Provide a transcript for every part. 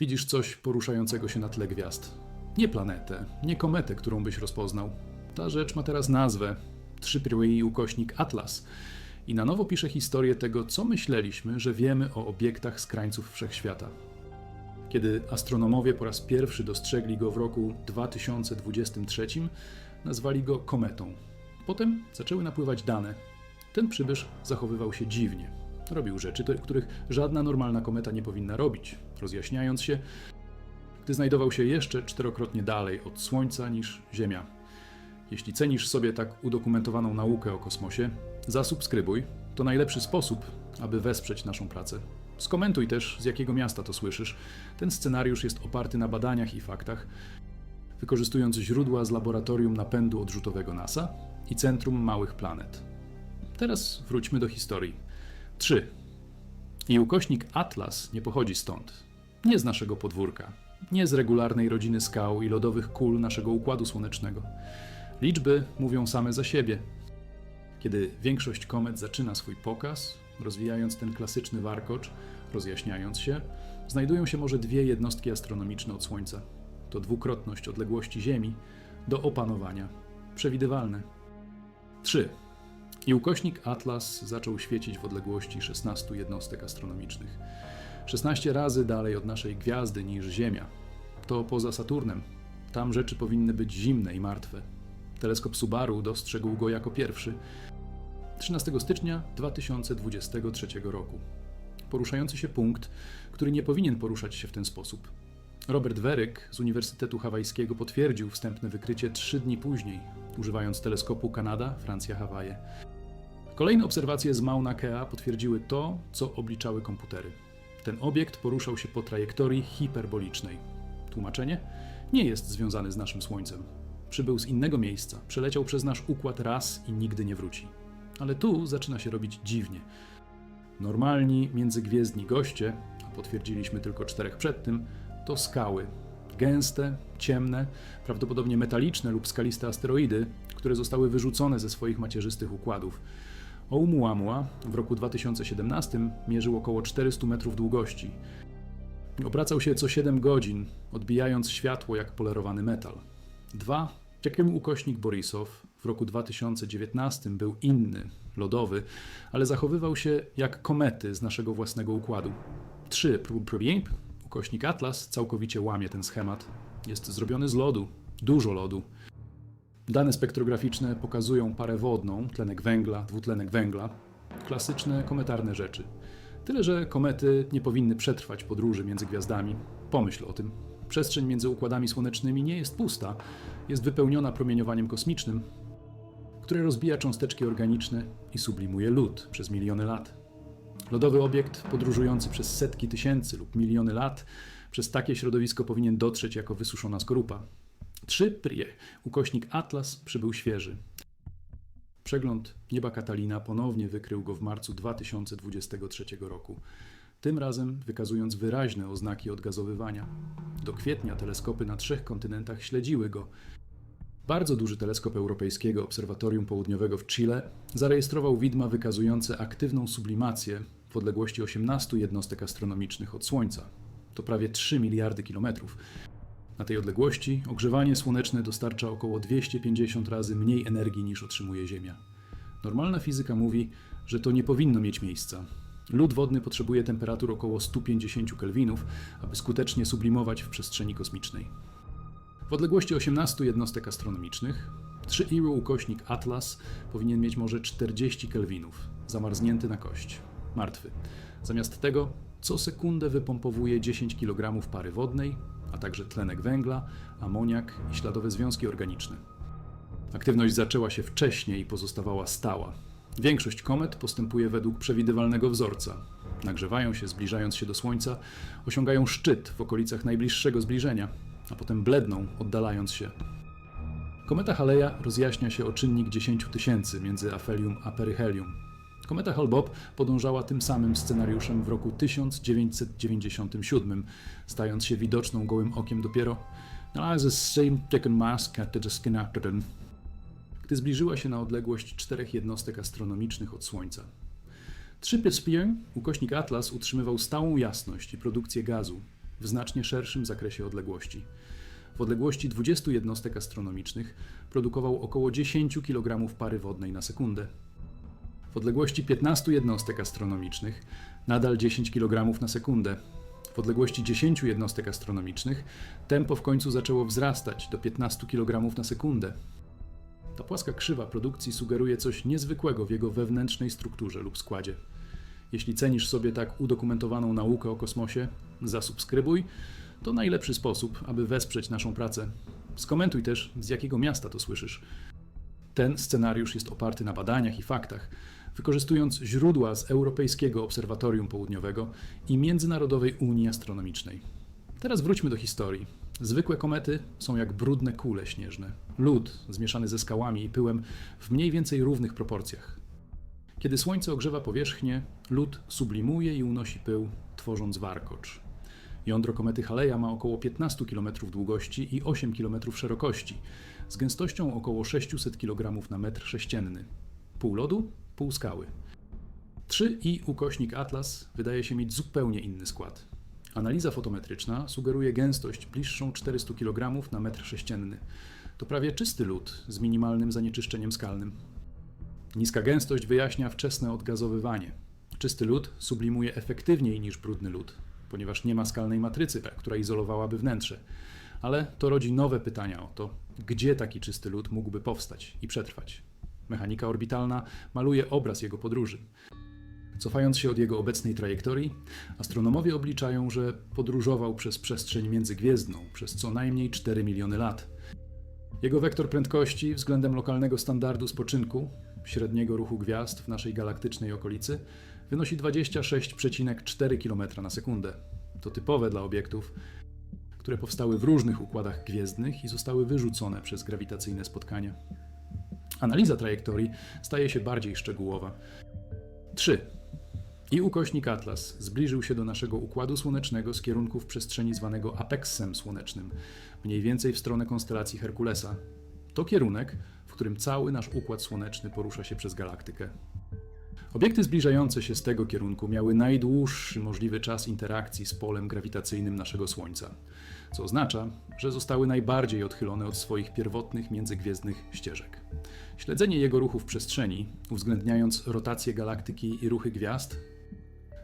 Widzisz coś poruszającego się na tle gwiazd. Nie planetę, nie kometę, którą byś rozpoznał. Ta rzecz ma teraz nazwę 3 ukośnik Atlas. I na nowo pisze historię tego, co myśleliśmy, że wiemy o obiektach z krańców wszechświata. Kiedy astronomowie po raz pierwszy dostrzegli go w roku 2023, nazwali go kometą. Potem zaczęły napływać dane. Ten przybysz zachowywał się dziwnie. Robił rzeczy, których żadna normalna kometa nie powinna robić, rozjaśniając się, gdy znajdował się jeszcze czterokrotnie dalej od Słońca niż Ziemia. Jeśli cenisz sobie tak udokumentowaną naukę o kosmosie, zasubskrybuj. To najlepszy sposób, aby wesprzeć naszą pracę. Skomentuj też, z jakiego miasta to słyszysz. Ten scenariusz jest oparty na badaniach i faktach, wykorzystując źródła z laboratorium napędu odrzutowego NASA i Centrum Małych Planet. Teraz wróćmy do historii. 3. I ukośnik Atlas nie pochodzi stąd. Nie z naszego podwórka. Nie z regularnej rodziny skał i lodowych kul naszego układu słonecznego. Liczby mówią same za siebie. Kiedy większość komet zaczyna swój pokaz, rozwijając ten klasyczny warkocz, rozjaśniając się, znajdują się może dwie jednostki astronomiczne od Słońca. To dwukrotność odległości Ziemi do opanowania. Przewidywalne. 3. I ukośnik Atlas zaczął świecić w odległości 16 jednostek astronomicznych. 16 razy dalej od naszej gwiazdy niż Ziemia. To poza Saturnem. Tam rzeczy powinny być zimne i martwe. Teleskop Subaru dostrzegł go jako pierwszy 13 stycznia 2023 roku. Poruszający się punkt, który nie powinien poruszać się w ten sposób. Robert Weryk z Uniwersytetu Hawajskiego potwierdził wstępne wykrycie trzy dni później, używając teleskopu Kanada, Francja, Hawaje. Kolejne obserwacje z Mauna Kea potwierdziły to, co obliczały komputery. Ten obiekt poruszał się po trajektorii hiperbolicznej. Tłumaczenie? Nie jest związany z naszym Słońcem. Przybył z innego miejsca, przeleciał przez nasz układ raz i nigdy nie wróci. Ale tu zaczyna się robić dziwnie. Normalni międzygwiezdni goście, a potwierdziliśmy tylko czterech przed tym, to skały. Gęste, ciemne, prawdopodobnie metaliczne lub skaliste asteroidy, które zostały wyrzucone ze swoich macierzystych układów. Oumuamua w roku 2017 mierzył około 400 metrów długości. Obracał się co 7 godzin, odbijając światło jak polerowany metal. Dwa, Jakim ukośnik Borisow w roku 2019 był inny, lodowy, ale zachowywał się jak komety z naszego własnego układu. 3. Probiemp, ukośnik Atlas, całkowicie łamie ten schemat. Jest zrobiony z lodu, dużo lodu. Dane spektrograficzne pokazują parę wodną, tlenek węgla, dwutlenek węgla. Klasyczne kometarne rzeczy. Tyle, że komety nie powinny przetrwać podróży między gwiazdami. Pomyśl o tym. Przestrzeń między układami słonecznymi nie jest pusta, jest wypełniona promieniowaniem kosmicznym, które rozbija cząsteczki organiczne i sublimuje lód przez miliony lat. Lodowy obiekt podróżujący przez setki tysięcy lub miliony lat przez takie środowisko powinien dotrzeć jako wysuszona skorupa. 3. Prie. Ukośnik Atlas przybył świeży. Przegląd nieba Katalina ponownie wykrył go w marcu 2023 roku. Tym razem wykazując wyraźne oznaki odgazowywania. Do kwietnia teleskopy na trzech kontynentach śledziły go. Bardzo duży teleskop Europejskiego Obserwatorium Południowego w Chile zarejestrował widma wykazujące aktywną sublimację w odległości 18 jednostek astronomicznych od Słońca. To prawie 3 miliardy kilometrów. Na tej odległości ogrzewanie słoneczne dostarcza około 250 razy mniej energii niż otrzymuje Ziemia. Normalna fizyka mówi, że to nie powinno mieć miejsca. Lód wodny potrzebuje temperatur około 150 kelwinów, aby skutecznie sublimować w przestrzeni kosmicznej. W odległości 18 jednostek astronomicznych 3 Iru ukośnik Atlas powinien mieć może 40 kelwinów, zamarznięty na kość, martwy. Zamiast tego co sekundę wypompowuje 10 kg pary wodnej, a także tlenek węgla, amoniak i śladowe związki organiczne. Aktywność zaczęła się wcześniej i pozostawała stała. Większość komet postępuje według przewidywalnego wzorca. Nagrzewają się, zbliżając się do Słońca, osiągają szczyt w okolicach najbliższego zbliżenia, a potem bledną, oddalając się. Kometa Haleja rozjaśnia się o czynnik 10 tysięcy między afelium a peryhelium. Kometa Hale-Bopp podążała tym samym scenariuszem w roku 1997, stając się widoczną gołym okiem dopiero as the same mask at the gdy zbliżyła się na odległość czterech jednostek astronomicznych od Słońca. Trzy Spear, ukośnik Atlas, utrzymywał stałą jasność i produkcję gazu. w znacznie szerszym zakresie odległości. W odległości 20 jednostek astronomicznych produkował około 10 kg pary wodnej na sekundę. W odległości 15 jednostek astronomicznych nadal 10 kg na sekundę. W odległości 10 jednostek astronomicznych tempo w końcu zaczęło wzrastać do 15 kg na sekundę. Ta płaska krzywa produkcji sugeruje coś niezwykłego w jego wewnętrznej strukturze lub składzie. Jeśli cenisz sobie tak udokumentowaną naukę o kosmosie, zasubskrybuj. To najlepszy sposób, aby wesprzeć naszą pracę. Skomentuj też, z jakiego miasta to słyszysz. Ten scenariusz jest oparty na badaniach i faktach, wykorzystując źródła z Europejskiego Obserwatorium Południowego i Międzynarodowej Unii Astronomicznej. Teraz wróćmy do historii. Zwykłe komety są jak brudne kule śnieżne. Lód zmieszany ze skałami i pyłem w mniej więcej równych proporcjach. Kiedy słońce ogrzewa powierzchnię, lód sublimuje i unosi pył, tworząc warkocz. Jądro komety Haleja ma około 15 km długości i 8 km szerokości, z gęstością około 600 kg na metr sześcienny. Pół lodu, pół skały. 3i ukośnik Atlas wydaje się mieć zupełnie inny skład. Analiza fotometryczna sugeruje gęstość bliższą 400 kg na metr sześcienny. To prawie czysty lód z minimalnym zanieczyszczeniem skalnym. Niska gęstość wyjaśnia wczesne odgazowywanie. Czysty lód sublimuje efektywniej niż brudny lód, ponieważ nie ma skalnej matrycy, która izolowałaby wnętrze. Ale to rodzi nowe pytania o to, gdzie taki czysty lód mógłby powstać i przetrwać. Mechanika orbitalna maluje obraz jego podróży. Cofając się od jego obecnej trajektorii, astronomowie obliczają, że podróżował przez przestrzeń międzygwiezdną przez co najmniej 4 miliony lat. Jego wektor prędkości względem lokalnego standardu spoczynku, średniego ruchu gwiazd w naszej galaktycznej okolicy, wynosi 26,4 km na sekundę. To typowe dla obiektów, które powstały w różnych układach gwiezdnych i zostały wyrzucone przez grawitacyjne spotkania. Analiza trajektorii staje się bardziej szczegółowa. 3. I ukośnik Atlas zbliżył się do naszego układu słonecznego z kierunku w przestrzeni zwanego apexem słonecznym, mniej więcej w stronę konstelacji Herkulesa. To kierunek, w którym cały nasz układ słoneczny porusza się przez galaktykę. Obiekty zbliżające się z tego kierunku miały najdłuższy możliwy czas interakcji z polem grawitacyjnym naszego Słońca, co oznacza, że zostały najbardziej odchylone od swoich pierwotnych międzygwiezdnych ścieżek. Śledzenie jego ruchu w przestrzeni, uwzględniając rotację galaktyki i ruchy gwiazd,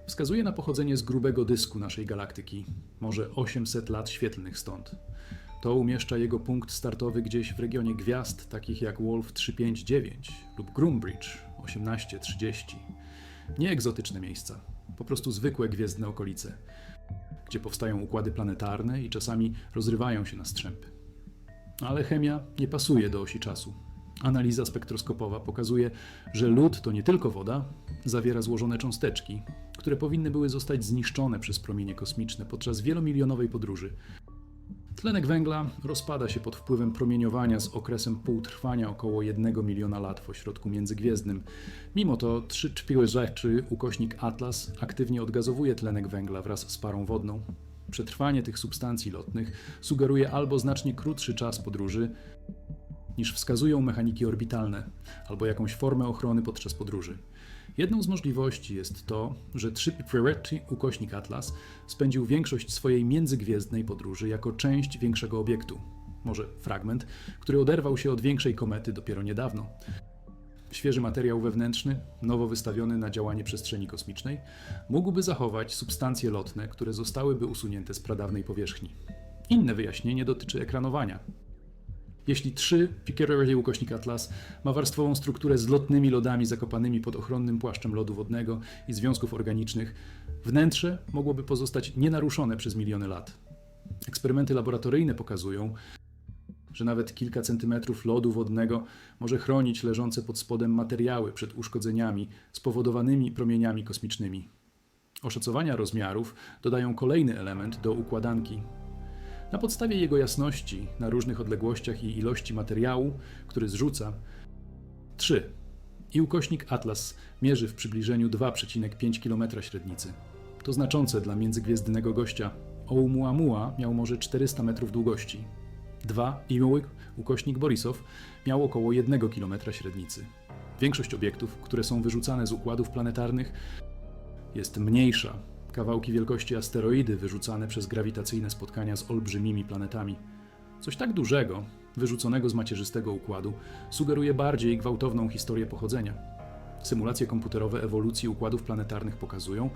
wskazuje na pochodzenie z grubego dysku naszej galaktyki, może 800 lat świetlnych stąd. To umieszcza jego punkt startowy gdzieś w regionie gwiazd takich jak Wolf 359 lub Groombridge 1830. Nie egzotyczne miejsca, po prostu zwykłe gwiezdne okolice, gdzie powstają układy planetarne i czasami rozrywają się na strzępy. Ale chemia nie pasuje do osi czasu. Analiza spektroskopowa pokazuje, że lód to nie tylko woda, zawiera złożone cząsteczki, które powinny były zostać zniszczone przez promienie kosmiczne podczas wielomilionowej podróży. Tlenek węgla rozpada się pod wpływem promieniowania z okresem półtrwania około 1 miliona lat w ośrodku międzygwiezdnym. Mimo to trzy czpiłe rzeczy ukośnik Atlas aktywnie odgazowuje tlenek węgla wraz z parą wodną. Przetrwanie tych substancji lotnych sugeruje albo znacznie krótszy czas podróży, niż wskazują mechaniki orbitalne, albo jakąś formę ochrony podczas podróży. Jedną z możliwości jest to, że 3 Priority ukośnik Atlas spędził większość swojej międzygwiezdnej podróży jako część większego obiektu, może fragment, który oderwał się od większej komety dopiero niedawno. Świeży materiał wewnętrzny, nowo wystawiony na działanie przestrzeni kosmicznej, mógłby zachować substancje lotne, które zostałyby usunięte z pradawnej powierzchni. Inne wyjaśnienie dotyczy ekranowania. Jeśli 3 Pickerelli ukośnik Atlas ma warstwową strukturę z lotnymi lodami zakopanymi pod ochronnym płaszczem lodu wodnego i związków organicznych, wnętrze mogłoby pozostać nienaruszone przez miliony lat. Eksperymenty laboratoryjne pokazują, że nawet kilka centymetrów lodu wodnego może chronić leżące pod spodem materiały przed uszkodzeniami spowodowanymi promieniami kosmicznymi. Oszacowania rozmiarów dodają kolejny element do układanki na podstawie jego jasności na różnych odległościach i ilości materiału, który zrzuca. 3. I ukośnik Atlas mierzy w przybliżeniu 2,5 km średnicy. To znaczące dla międzygwiezdnego gościa. Oumuamua miał może 400 metrów długości. 2. I ukośnik Borisow miał około 1 km średnicy. Większość obiektów, które są wyrzucane z układów planetarnych, jest mniejsza Kawałki wielkości asteroidy wyrzucane przez grawitacyjne spotkania z olbrzymimi planetami. Coś tak dużego, wyrzuconego z macierzystego układu, sugeruje bardziej gwałtowną historię pochodzenia. Symulacje komputerowe ewolucji układów planetarnych pokazują,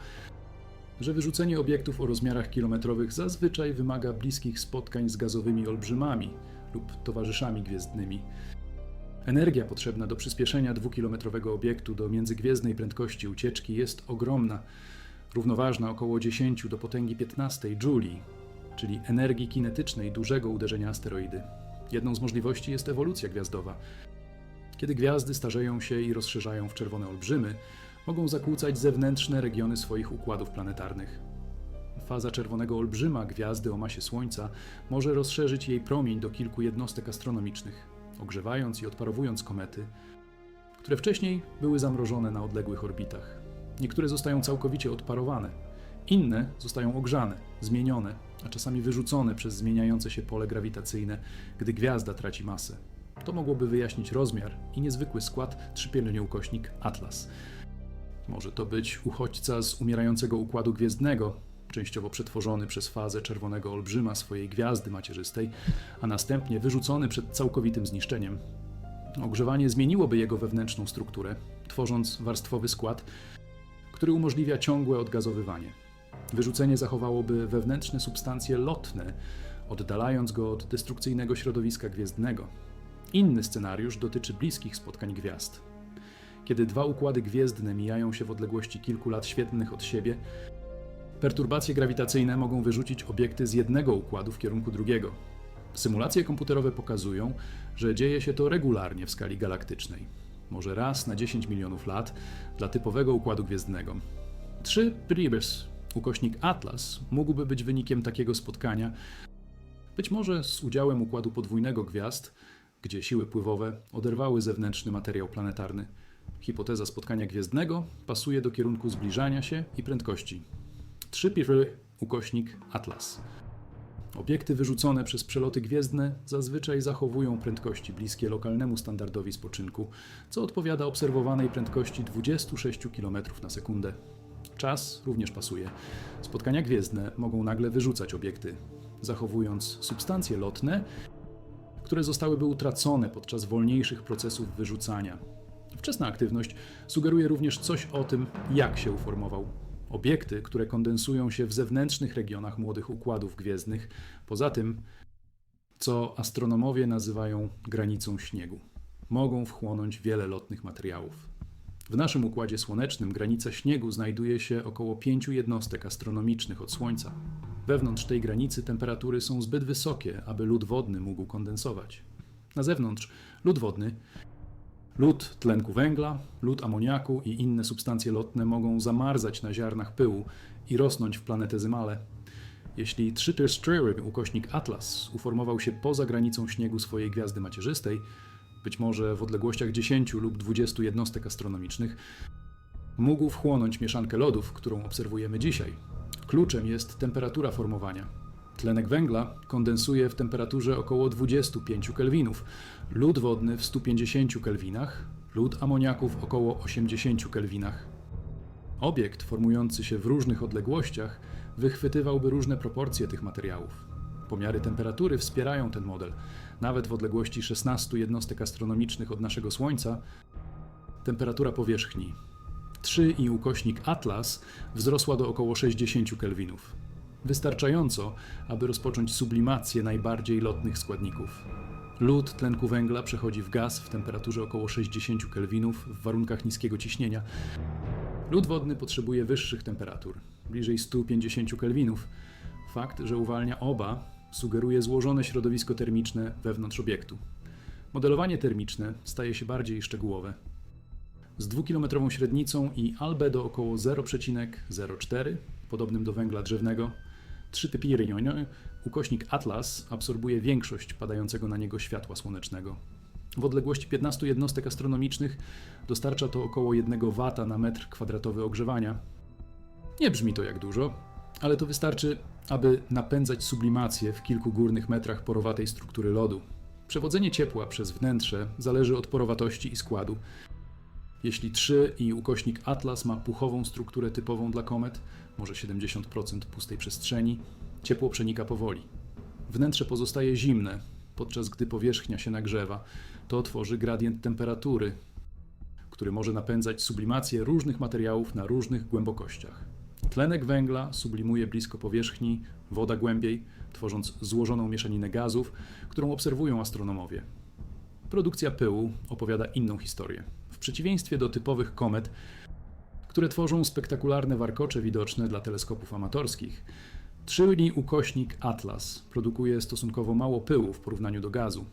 że wyrzucenie obiektów o rozmiarach kilometrowych zazwyczaj wymaga bliskich spotkań z gazowymi olbrzymami lub towarzyszami gwiezdnymi. Energia potrzebna do przyspieszenia dwukilometrowego obiektu do międzygwiezdnej prędkości ucieczki jest ogromna, równoważna około 10 do potęgi 15 jouli, czyli energii kinetycznej dużego uderzenia asteroidy. Jedną z możliwości jest ewolucja gwiazdowa. Kiedy gwiazdy starzeją się i rozszerzają w czerwone olbrzymy, mogą zakłócać zewnętrzne regiony swoich układów planetarnych. Faza czerwonego olbrzyma gwiazdy o masie Słońca może rozszerzyć jej promień do kilku jednostek astronomicznych, ogrzewając i odparowując komety, które wcześniej były zamrożone na odległych orbitach. Niektóre zostają całkowicie odparowane, inne zostają ogrzane, zmienione, a czasami wyrzucone przez zmieniające się pole grawitacyjne, gdy gwiazda traci masę. To mogłoby wyjaśnić rozmiar i niezwykły skład trzypielny ukośnik Atlas. Może to być uchodźca z umierającego układu gwiezdnego, częściowo przetworzony przez fazę czerwonego olbrzyma swojej gwiazdy macierzystej, a następnie wyrzucony przed całkowitym zniszczeniem. Ogrzewanie zmieniłoby jego wewnętrzną strukturę, tworząc warstwowy skład, który umożliwia ciągłe odgazowywanie. Wyrzucenie zachowałoby wewnętrzne substancje lotne, oddalając go od destrukcyjnego środowiska gwiezdnego. Inny scenariusz dotyczy bliskich spotkań gwiazd. Kiedy dwa układy gwiezdne mijają się w odległości kilku lat świetlnych od siebie, perturbacje grawitacyjne mogą wyrzucić obiekty z jednego układu w kierunku drugiego. Symulacje komputerowe pokazują, że dzieje się to regularnie w skali galaktycznej. Może raz na 10 milionów lat dla typowego układu gwiezdnego. 3 Pribys, ukośnik Atlas, mógłby być wynikiem takiego spotkania, być może z udziałem układu podwójnego gwiazd, gdzie siły pływowe oderwały zewnętrzny materiał planetarny. Hipoteza spotkania gwiezdnego pasuje do kierunku zbliżania się i prędkości. 3 Piry, ukośnik Atlas. Obiekty wyrzucone przez przeloty gwiezdne zazwyczaj zachowują prędkości bliskie lokalnemu standardowi spoczynku, co odpowiada obserwowanej prędkości 26 km na sekundę. Czas również pasuje. Spotkania gwiezdne mogą nagle wyrzucać obiekty, zachowując substancje lotne, które zostałyby utracone podczas wolniejszych procesów wyrzucania. Wczesna aktywność sugeruje również coś o tym, jak się uformował. Obiekty, które kondensują się w zewnętrznych regionach młodych układów gwiezdnych, poza tym, co astronomowie nazywają granicą śniegu, mogą wchłonąć wiele lotnych materiałów. W naszym układzie słonecznym granica śniegu znajduje się około pięciu jednostek astronomicznych od Słońca. Wewnątrz tej granicy temperatury są zbyt wysokie, aby lód wodny mógł kondensować. Na zewnątrz lód wodny, lód tlenku węgla, lód amoniaku i inne substancje lotne mogą zamarzać na ziarnach pyłu i rosnąć w planetezymale. Jeśli 3 Terstriary, ukośnik Atlas, uformował się poza granicą śniegu swojej gwiazdy macierzystej, być może w odległościach 10 lub 20 jednostek astronomicznych, mógł wchłonąć mieszankę lodów, którą obserwujemy dzisiaj. Kluczem jest temperatura formowania. Tlenek węgla kondensuje w temperaturze około 25 kelwinów, lód wodny w 150 kelwinach, lód amoniaku w około 80 kelwinach. Obiekt formujący się w różnych odległościach wychwytywałby różne proporcje tych materiałów. Pomiary temperatury wspierają ten model. Nawet w odległości 16 jednostek astronomicznych od naszego Słońca temperatura powierzchni 3 i ukośnik Atlas wzrosła do około 60 kelwinów. Wystarczająco, aby rozpocząć sublimację najbardziej lotnych składników. Lód tlenku węgla przechodzi w gaz w temperaturze około 60 kelwinów w warunkach niskiego ciśnienia. Lód wodny potrzebuje wyższych temperatur, bliżej 150 kelwinów. Fakt, że uwalnia oba, sugeruje złożone środowisko termiczne wewnątrz obiektu. Modelowanie termiczne staje się bardziej szczegółowe. Z dwukilometrową średnicą i albedo około 0,04, podobnym do węgla drzewnego, 3 Pyrinion, ukośnik Atlas absorbuje większość padającego na niego światła słonecznego. W odległości 15 jednostek astronomicznych dostarcza to około 1 W na metr kwadratowy ogrzewania. Nie brzmi to jak dużo, ale to wystarczy, aby napędzać sublimację w kilku górnych metrach porowatej struktury lodu. Przewodzenie ciepła przez wnętrze zależy od porowatości i składu. Jeśli 3 i ukośnik Atlas ma puchową strukturę typową dla komet, może 70% pustej przestrzeni, ciepło przenika powoli. Wnętrze pozostaje zimne, podczas gdy powierzchnia się nagrzewa. To tworzy gradient temperatury, który może napędzać sublimację różnych materiałów na różnych głębokościach. Tlenek węgla sublimuje blisko powierzchni, woda głębiej, tworząc złożoną mieszaninę gazów, którą obserwują astronomowie. Produkcja pyłu opowiada inną historię. W przeciwieństwie do typowych komet, które tworzą spektakularne warkocze widoczne dla teleskopów amatorskich, trzyli ukośnik Atlas produkuje stosunkowo mało pyłu w porównaniu do gazu.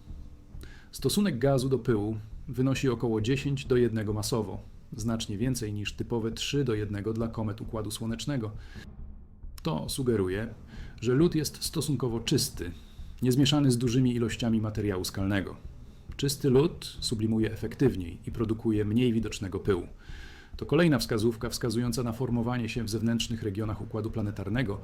Stosunek gazu do pyłu wynosi około 10 do 1 masowo, znacznie więcej niż typowe 3 do 1 dla komet Układu Słonecznego. To sugeruje, że lód jest stosunkowo czysty, niezmieszany z dużymi ilościami materiału skalnego. Czysty lód sublimuje efektywniej i produkuje mniej widocznego pyłu. To kolejna wskazówka wskazująca na formowanie się w zewnętrznych regionach układu planetarnego,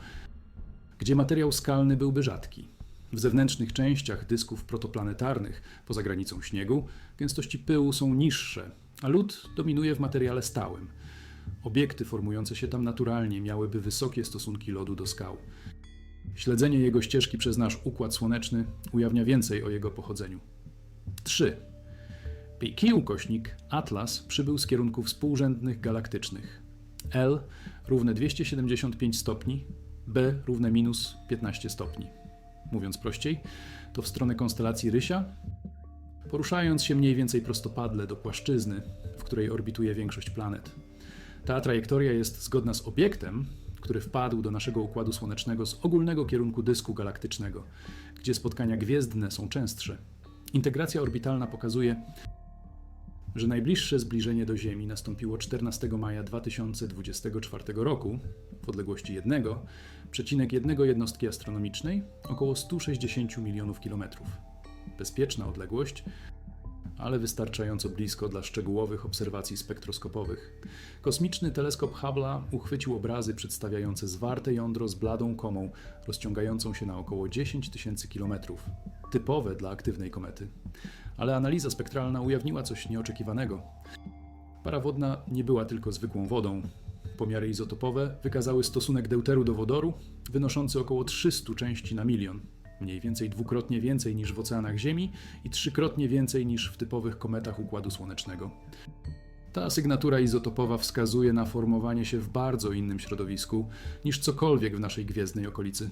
gdzie materiał skalny byłby rzadki. W zewnętrznych częściach dysków protoplanetarnych, poza granicą śniegu, gęstości pyłu są niższe, a lód dominuje w materiale stałym. Obiekty formujące się tam naturalnie miałyby wysokie stosunki lodu do skał. Śledzenie jego ścieżki przez nasz układ słoneczny ujawnia więcej o jego pochodzeniu. 3. Piki ukośnik Atlas przybył z kierunków współrzędnych galaktycznych. L równe 275 stopni, B równe minus 15 stopni. Mówiąc prościej, to w stronę konstelacji Rysia, poruszając się mniej więcej prostopadle do płaszczyzny, w której orbituje większość planet. Ta trajektoria jest zgodna z obiektem, który wpadł do naszego układu słonecznego z ogólnego kierunku dysku galaktycznego, gdzie spotkania gwiezdne są częstsze. Integracja orbitalna pokazuje, że najbliższe zbliżenie do Ziemi nastąpiło 14 maja 2024 roku w odległości 1,1 jednostki astronomicznej, około 160 milionów kilometrów. Bezpieczna odległość, ale wystarczająco blisko dla szczegółowych obserwacji spektroskopowych. Kosmiczny teleskop Hubble'a uchwycił obrazy przedstawiające zwarte jądro z bladą komą, rozciągającą się na około 10 tysięcy kilometrów. Typowe dla aktywnej komety. Ale analiza spektralna ujawniła coś nieoczekiwanego. Para wodna nie była tylko zwykłą wodą. Pomiary izotopowe wykazały stosunek deuteru do wodoru wynoszący około 300 części na milion, mniej więcej dwukrotnie więcej niż w oceanach Ziemi i trzykrotnie więcej niż w typowych kometach Układu Słonecznego. Ta sygnatura izotopowa wskazuje na formowanie się w bardzo innym środowisku niż cokolwiek w naszej gwiezdnej okolicy.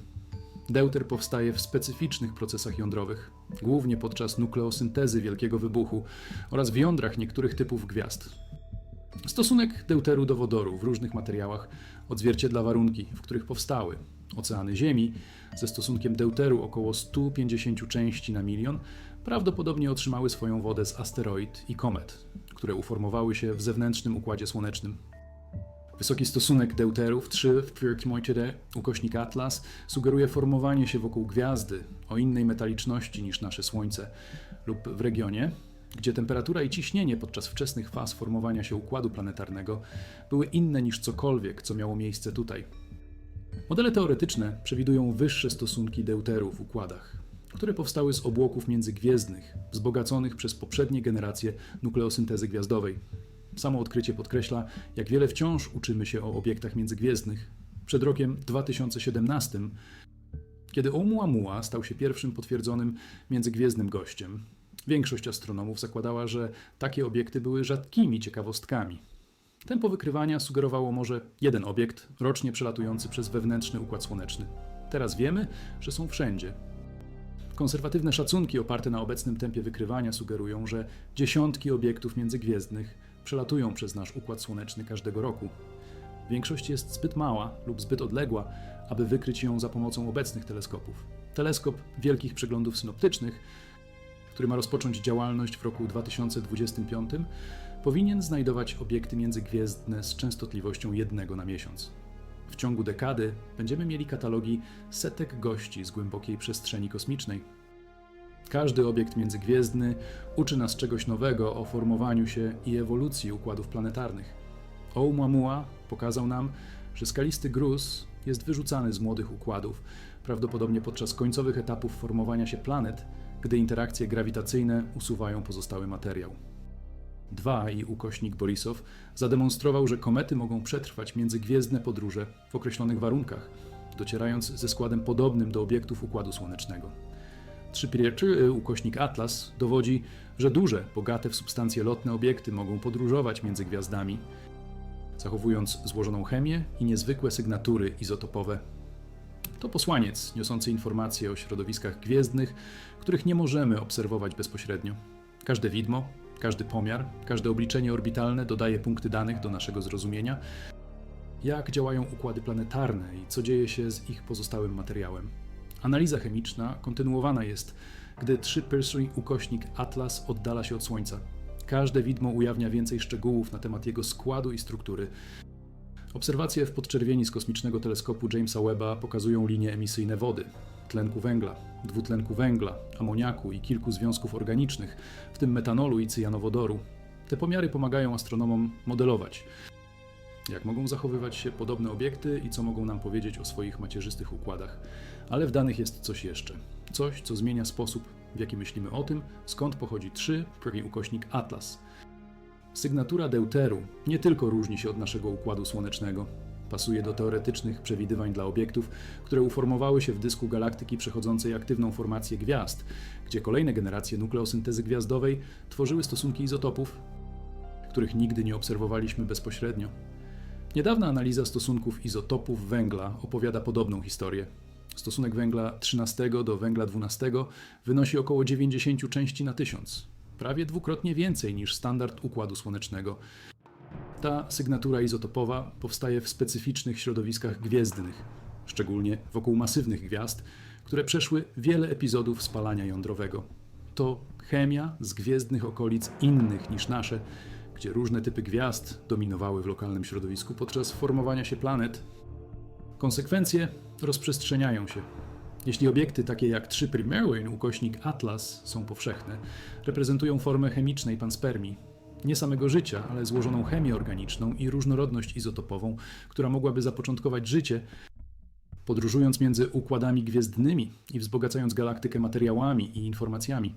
Deuter powstaje w specyficznych procesach jądrowych, głównie podczas nukleosyntezy Wielkiego Wybuchu oraz w jądrach niektórych typów gwiazd. Stosunek deuteru do wodoru w różnych materiałach odzwierciedla warunki, w których powstały. Oceany Ziemi ze stosunkiem deuteru około 150 części na milion prawdopodobnie otrzymały swoją wodę z asteroid i komet, które uformowały się w zewnętrznym układzie słonecznym. Wysoki stosunek deuterów 3 w Pyrkmoityre, ukośnik Atlas, sugeruje formowanie się wokół gwiazdy o innej metaliczności niż nasze Słońce lub w regionie, gdzie temperatura i ciśnienie podczas wczesnych faz formowania się układu planetarnego były inne niż cokolwiek, co miało miejsce tutaj. Modele teoretyczne przewidują wyższe stosunki deuteru w układach, które powstały z obłoków międzygwiezdnych, wzbogaconych przez poprzednie generacje nukleosyntezy gwiazdowej. Samo odkrycie podkreśla, jak wiele wciąż uczymy się o obiektach międzygwiezdnych. Przed rokiem 2017, kiedy Oumuamua stał się pierwszym potwierdzonym międzygwiezdnym gościem, większość astronomów zakładała, że takie obiekty były rzadkimi ciekawostkami. Tempo wykrywania sugerowało może jeden obiekt rocznie przelatujący przez wewnętrzny układ słoneczny. Teraz wiemy, że są wszędzie. Konserwatywne szacunki oparte na obecnym tempie wykrywania sugerują, że dziesiątki obiektów międzygwiezdnych przelatują przez nasz układ słoneczny każdego roku. Większość jest zbyt mała lub zbyt odległa, aby wykryć ją za pomocą obecnych teleskopów. Teleskop wielkich przeglądów synoptycznych, który ma rozpocząć działalność w roku 2025, powinien znajdować obiekty międzygwiezdne z częstotliwością jednego na miesiąc. W ciągu dekady będziemy mieli katalogi setek gości z głębokiej przestrzeni kosmicznej. Każdy obiekt międzygwiezdny uczy nas czegoś nowego o formowaniu się i ewolucji układów planetarnych. Oumuamua pokazał nam, że skalisty gruz jest wyrzucany z młodych układów, prawdopodobnie podczas końcowych etapów formowania się planet, gdy interakcje grawitacyjne usuwają pozostały materiał. 2 i ukośnik Borisow zademonstrował, że komety mogą przetrwać międzygwiezdne podróże w określonych warunkach, docierając ze składem podobnym do obiektów Układu Słonecznego. 3 y, ukośnik Atlas dowodzi, że duże, bogate w substancje lotne obiekty mogą podróżować między gwiazdami, zachowując złożoną chemię i niezwykłe sygnatury izotopowe. To posłaniec niosący informacje o środowiskach gwiezdnych, których nie możemy obserwować bezpośrednio. Każde widmo, każdy pomiar, każde obliczenie orbitalne dodaje punkty danych do naszego zrozumienia, jak działają układy planetarne i co dzieje się z ich pozostałym materiałem. Analiza chemiczna kontynuowana jest, gdy 3 Perseus ukośnik Atlas oddala się od Słońca. Każde widmo ujawnia więcej szczegółów na temat jego składu i struktury. Obserwacje w podczerwieni z kosmicznego teleskopu Jamesa Webba pokazują linie emisyjne wody, tlenku węgla, dwutlenku węgla, amoniaku i kilku związków organicznych, w tym metanolu i cyjanowodoru. Te pomiary pomagają astronomom modelować, jak mogą zachowywać się podobne obiekty i co mogą nam powiedzieć o swoich macierzystych układach. Ale w danych jest coś jeszcze. Coś, co zmienia sposób, w jaki myślimy o tym, skąd pochodzi 3 pewnie ukośnik Atlas. Sygnatura deuteru nie tylko różni się od naszego układu słonecznego, pasuje do teoretycznych przewidywań dla obiektów, które uformowały się w dysku galaktyki przechodzącej aktywną formację gwiazd, gdzie kolejne generacje nukleosyntezy gwiazdowej tworzyły stosunki izotopów, których nigdy nie obserwowaliśmy bezpośrednio. Niedawna analiza stosunków izotopów węgla opowiada podobną historię. Stosunek węgla 13 do węgla 12 wynosi około 90 części na 1000, prawie dwukrotnie więcej niż standard układu słonecznego. Ta sygnatura izotopowa powstaje w specyficznych środowiskach gwiezdnych, szczególnie wokół masywnych gwiazd, które przeszły wiele epizodów spalania jądrowego. To chemia z gwiezdnych okolic innych niż nasze, gdzie różne typy gwiazd dominowały w lokalnym środowisku podczas formowania się planet. Konsekwencje rozprzestrzeniają się. Jeśli obiekty takie jak 3 Primeroin ukośnik Atlas są powszechne, reprezentują formę chemicznej panspermii, nie samego życia, ale złożoną chemię organiczną i różnorodność izotopową, która mogłaby zapoczątkować życie, podróżując między układami gwiezdnymi i wzbogacając galaktykę materiałami i informacjami.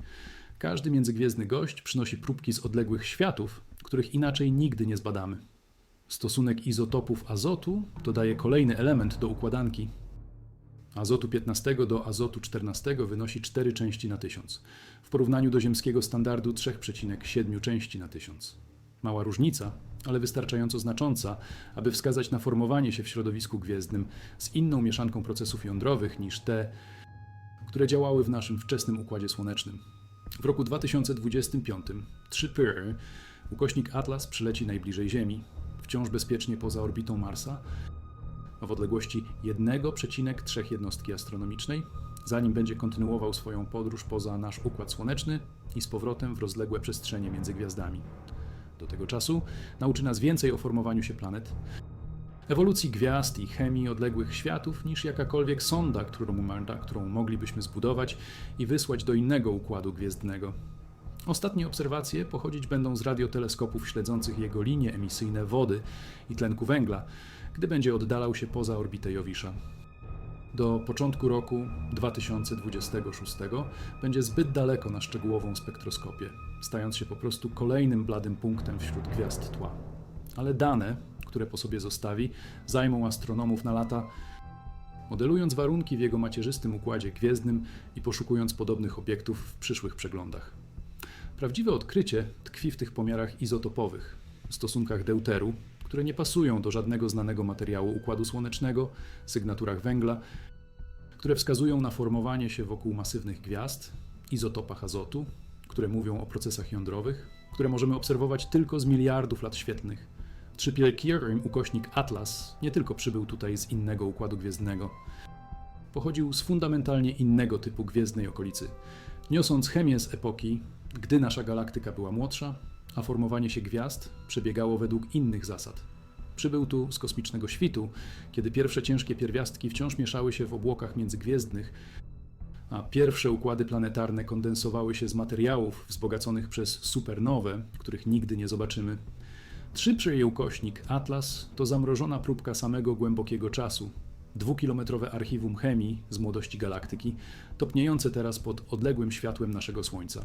Każdy międzygwiezdny gość przynosi próbki z odległych światów, których inaczej nigdy nie zbadamy. Stosunek izotopów azotu dodaje kolejny element do układanki. Azotu 15 do azotu 14 wynosi 4 części na 1000, w porównaniu do ziemskiego standardu 3,7 części na 1000. Mała różnica, ale wystarczająco znacząca, aby wskazać na formowanie się w środowisku gwiezdnym z inną mieszanką procesów jądrowych niż te, które działały w naszym wczesnym układzie słonecznym. W roku 2025 3 Pyr, ukośnik Atlas przyleci najbliżej Ziemi, wciąż bezpiecznie poza orbitą Marsa, w odległości 1,3 jednostki astronomicznej, zanim będzie kontynuował swoją podróż poza nasz układ słoneczny i z powrotem w rozległe przestrzenie między gwiazdami. Do tego czasu nauczy nas więcej o formowaniu się planet, ewolucji gwiazd i chemii odległych światów niż jakakolwiek sonda, którą, którą moglibyśmy zbudować i wysłać do innego układu gwiezdnego. Ostatnie obserwacje pochodzić będą z radioteleskopów śledzących jego linie emisyjne wody i tlenku węgla, gdy będzie oddalał się poza orbitę Jowisza. Do początku roku 2026 będzie zbyt daleko na szczegółową spektroskopię, stając się po prostu kolejnym bladym punktem wśród gwiazd tła. Ale dane, które po sobie zostawi, zajmą astronomów na lata, modelując warunki w jego macierzystym układzie gwiezdnym i poszukując podobnych obiektów w przyszłych przeglądach. Prawdziwe odkrycie tkwi w tych pomiarach izotopowych, stosunkach deuteru, które nie pasują do żadnego znanego materiału układu słonecznego, sygnaturach węgla, które wskazują na formowanie się wokół masywnych gwiazd, izotopach azotu, które mówią o procesach jądrowych, które możemy obserwować tylko z miliardów lat świetlnych. Trzypielkierim ukośnik Atlas nie tylko przybył tutaj z innego układu gwiezdnego. Pochodził z fundamentalnie innego typu gwiezdnej okolicy, niosąc chemię z epoki, gdy nasza galaktyka była młodsza, a formowanie się gwiazd przebiegało według innych zasad. Przybył tu z kosmicznego świtu, kiedy pierwsze ciężkie pierwiastki wciąż mieszały się w obłokach międzygwiezdnych, a pierwsze układy planetarne kondensowały się z materiałów wzbogaconych przez supernowe, których nigdy nie zobaczymy. Trzy ukośnik Atlas to zamrożona próbka samego głębokiego czasu. Dwukilometrowe archiwum chemii z młodości galaktyki, topniejące teraz pod odległym światłem naszego Słońca.